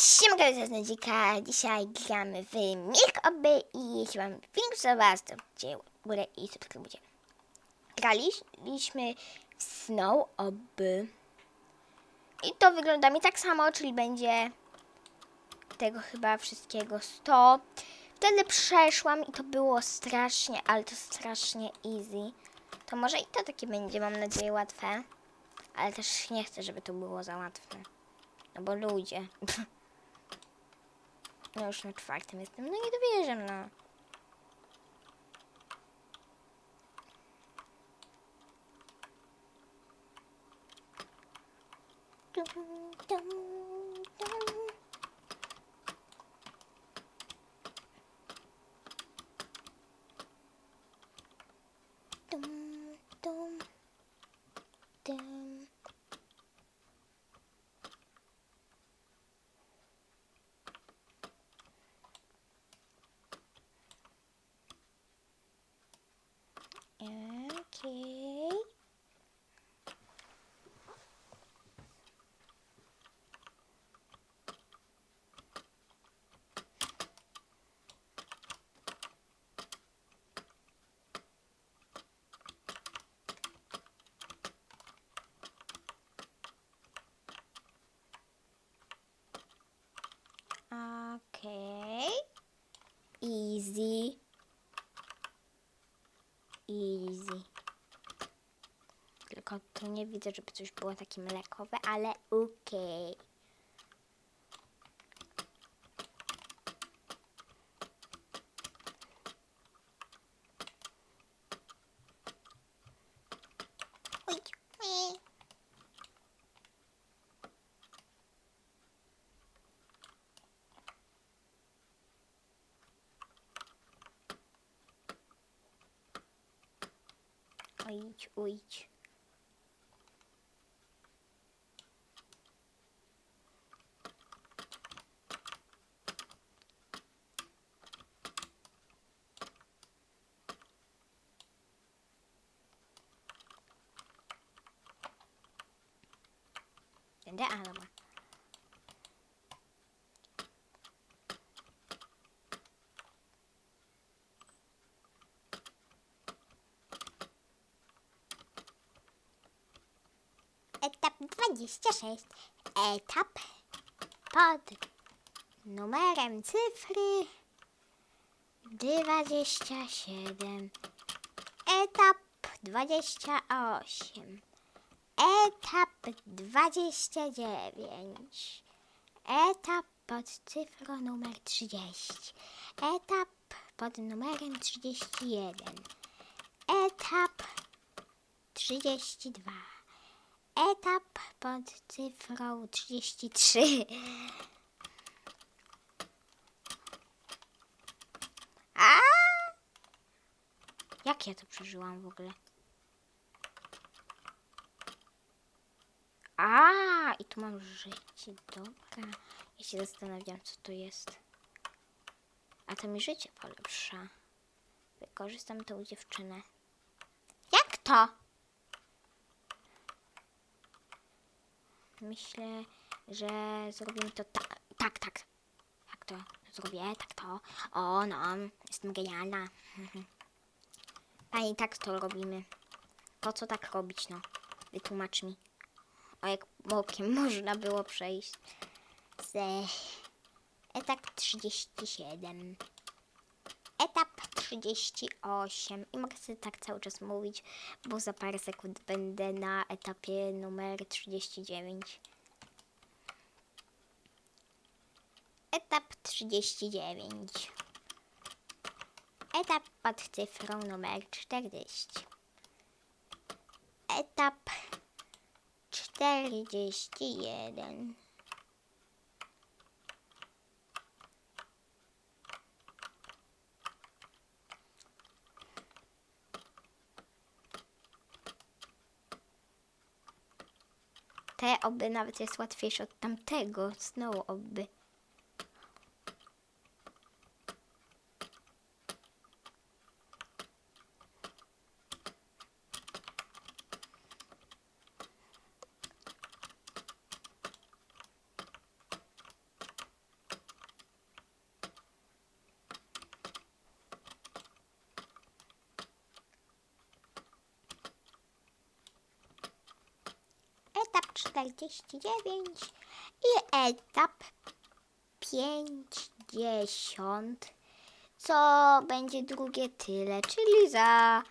Siemka, jest Nadzika. Dzisiaj gramy w Milk Oby i jeśli wam film podoba, to w górę i subskrybujcie. Graliśmy w Snow Oby. I to wygląda mi tak samo, czyli będzie tego chyba wszystkiego 100. Wtedy przeszłam i to było strasznie, ale to strasznie easy. To może i to takie będzie, mam nadzieję, łatwe. Ale też nie chcę, żeby to było za łatwe. No bo ludzie. No już na czwartym jestem. No nie dowierzę, no. Dum, dum, dum. Dum, dum, dum. Okay. Okay. Easy. Easy. Tu nie widzę, żeby coś było takie mlekowe, ale okej. Oj, oj. Ujdź, ujdź. Będę Alma. Etap 26. Etap pod numerem cyfry 27. Etap 28. Etap 29. Etap pod cyfrą numer 30. Etap pod numerem 31. Etap 32. Etap pod cyfrą 33. A! Jak ja to przeżyłam w ogóle? A, i tu mam życie, dobra. Ja się zastanawiam, co to jest. A to mi życie polepsza. Wykorzystam tą dziewczynę. Jak to? Myślę, że zrobimy to tak, tak, tak. Jak to zrobię? Tak to. O, no, jestem genialna. Pani, tak to robimy. Po co tak robić, no? Wytłumacz mi. O, jak bokiem można było przejść. Z etap 37. Etap 38. I mogę sobie tak cały czas mówić, bo za parę sekund będę na etapie numer 39. Etap 39. Etap pod cyfrą numer 40. Etap 41. Te oby nawet jest łatwiejsze od tamtego. Znowu oby. 49 i etap 50, co będzie drugie tyle, czyli za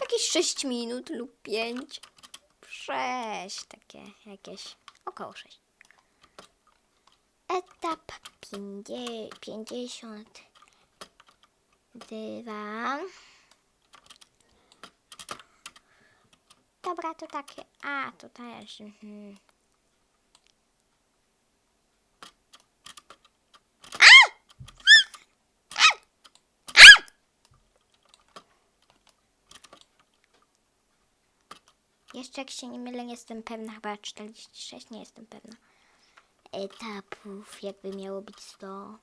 jakieś 6 minut lub 5. 6, takie jakieś, około 6. Etap 50, 52. Dobra, to takie. A, to też. Mhm. Jeszcze jak się nie mylę, nie jestem pewna, chyba 46, nie jestem pewna. Etapów, jakby miało być 100.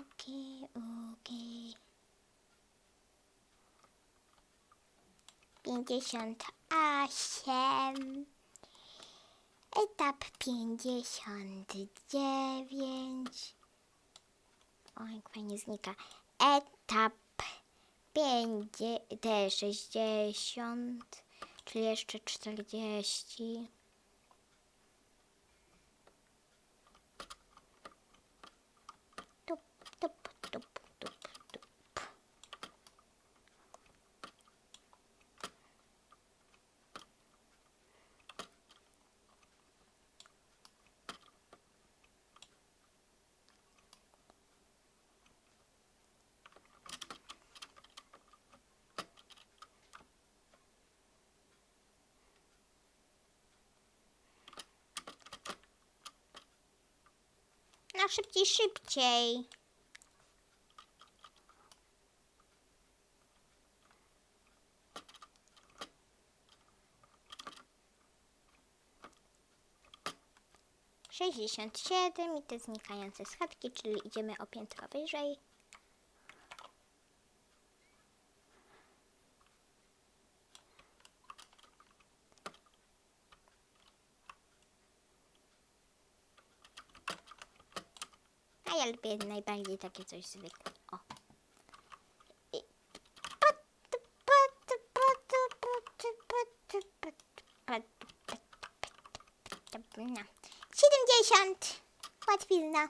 oki, oki. 58 etap 59 oj fajnie znika. Etap 50, te czyli jeszcze 40 No szybciej, szybciej. Sześćdziesiąt siedem i te znikające schadki, czyli idziemy o piętro wyżej. A ja lubię najbardziej takie coś zwykłe. O. No. 70. Łatwizna.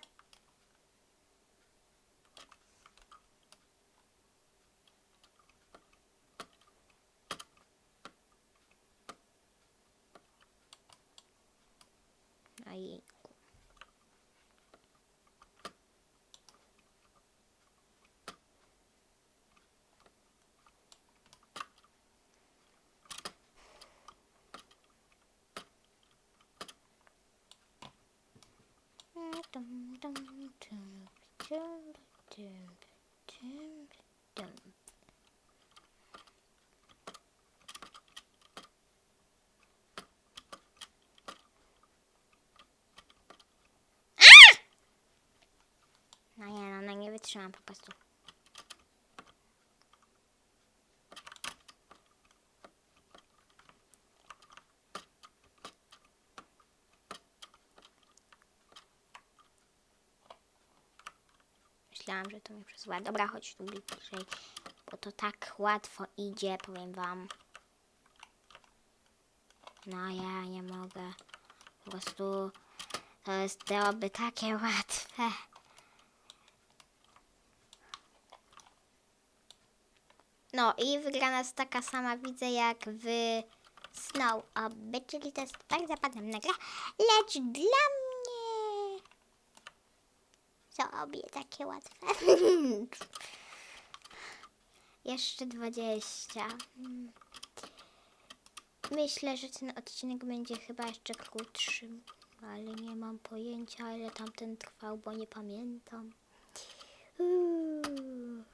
Dum, dum, dum, dum, dum, dum. No nie, no, no nie wytrzymam po prostu. To mnie przesuwa. Dobra, chodź tu bliżej, bo to tak łatwo idzie, powiem wam. No ja nie mogę. Po prostu to jest byłoby takie łatwe. No i wygrana jest taka sama widzę jak w Snow Obby, czyli to jest bardzo podobna gra, lecz dla sobie takie łatwe. Jeszcze 20. Mm. Myślę, że ten odcinek będzie chyba jeszcze krótszy, ale nie mam pojęcia, ile tamten trwał, bo nie pamiętam. Uuu.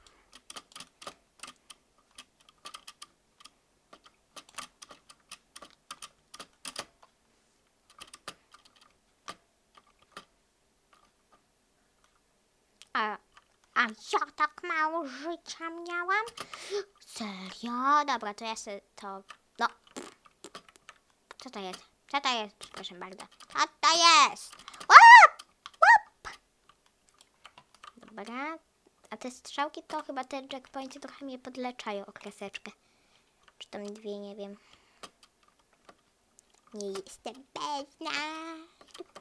ja tak mało życia miałam? Serio? Dobra, to ja sobie to... No. Co to jest? Co to jest? Przepraszam bardzo. Co to jest? Łap! Łap! Dobra. A te strzałki to chyba te checkpointy trochę mnie podleczają o kreseczkę. Czy tam dwie, nie wiem. Nie jestem pewna. Tup,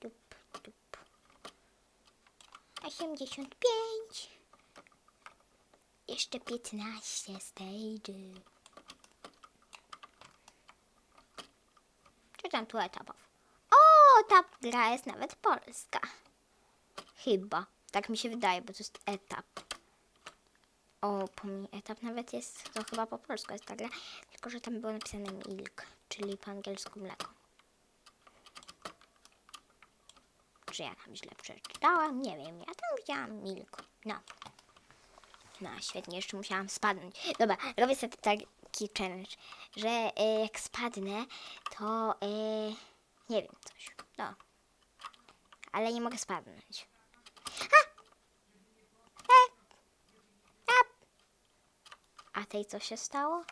tup, tup. 85. Jeszcze 15 stage'y. Czy tam tu etapów? O, ta gra jest nawet polska. Chyba. Tak mi się wydaje, bo to jest etap. O, pomni etap nawet jest, to chyba po polsku jest ta gra, tylko że tam było napisane milk, czyli po angielsku mleko. Czy ja tam źle przeczytałam? Nie wiem, ja tam widziałam milk. No. No, świetnie, jeszcze musiałam spadnąć. Dobra, robię sobie taki challenge, że e, jak spadnę, to e, nie wiem, coś. No. Ale nie mogę spadnąć. A tej co się stało?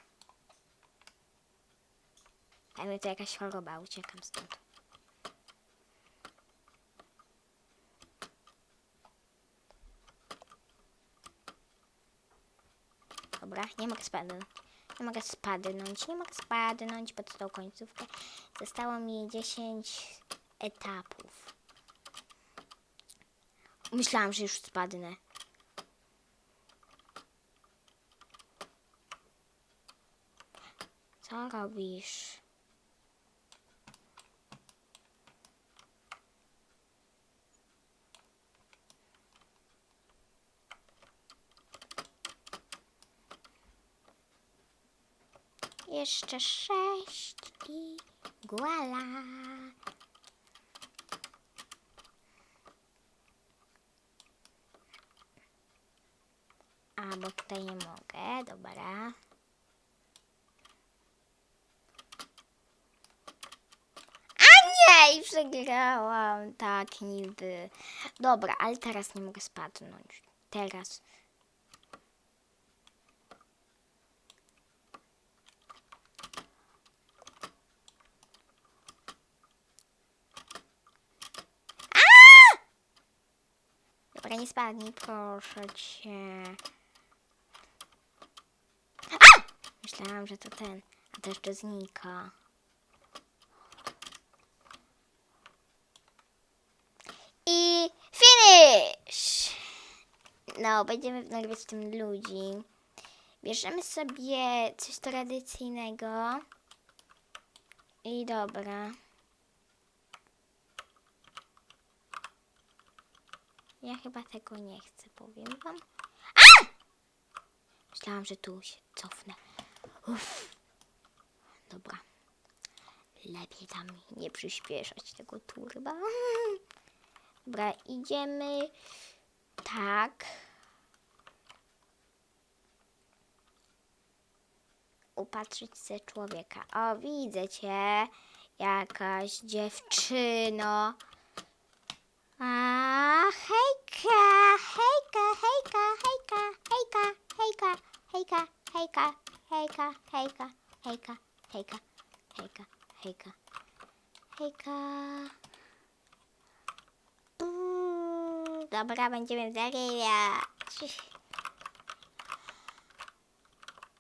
A mnie to jakaś choroba, uciekam stąd. Dobra, nie mogę spadnąć. Nie mogę spadnąć, nie mogę spadnąć pod tą końcówkę. Zostało mi 10 etapów. Myślałam, że już spadnę. Co robisz? Jeszcze sześć i guala. A, bo tutaj nie mogę, dobra. Nie, i przegrałam. Tak, niby. Dobra, ale teraz nie mogę spadnąć. Teraz. A! Dobra, nie spadnij, proszę cię. A! Myślałam, że to ten. A to jeszcze znika. I finish! No, będziemy nagrywać tym ludzi. Bierzemy sobie coś tradycyjnego. I dobra. Ja chyba tego nie chcę, powiem wam. A! Myślałam, że tu się cofnę. Uff. Dobra. Lepiej tam nie przyspieszać tego turba. Dobra, idziemy. Tak. Upatrzyć się człowieka. O, widzę cię. Jakaś dziewczyno. A, hejka, hejka, hejka, hejka, hejka, hejka, hejka, hejka, hejka, hejka, hejka, hejka, hejka, hejka, hejka. Dobra, będziemy zarywać.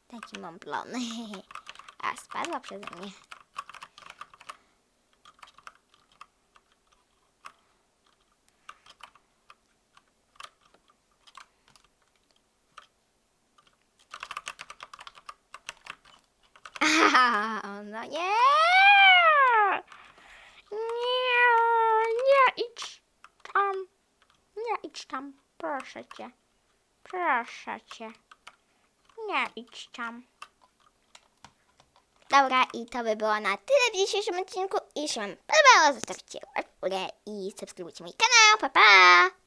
Taki mam plan. A, spadła przeze mnie. No nie! Nie, nie idź tam. Nie idź tam, proszę cię. Proszę cię. Nie idź tam. Dobra, i to by było na tyle w dzisiejszym odcinku. Jeśli Wam podobało, zostawcie łapkę i subskrybujcie mój kanał. Pa, pa!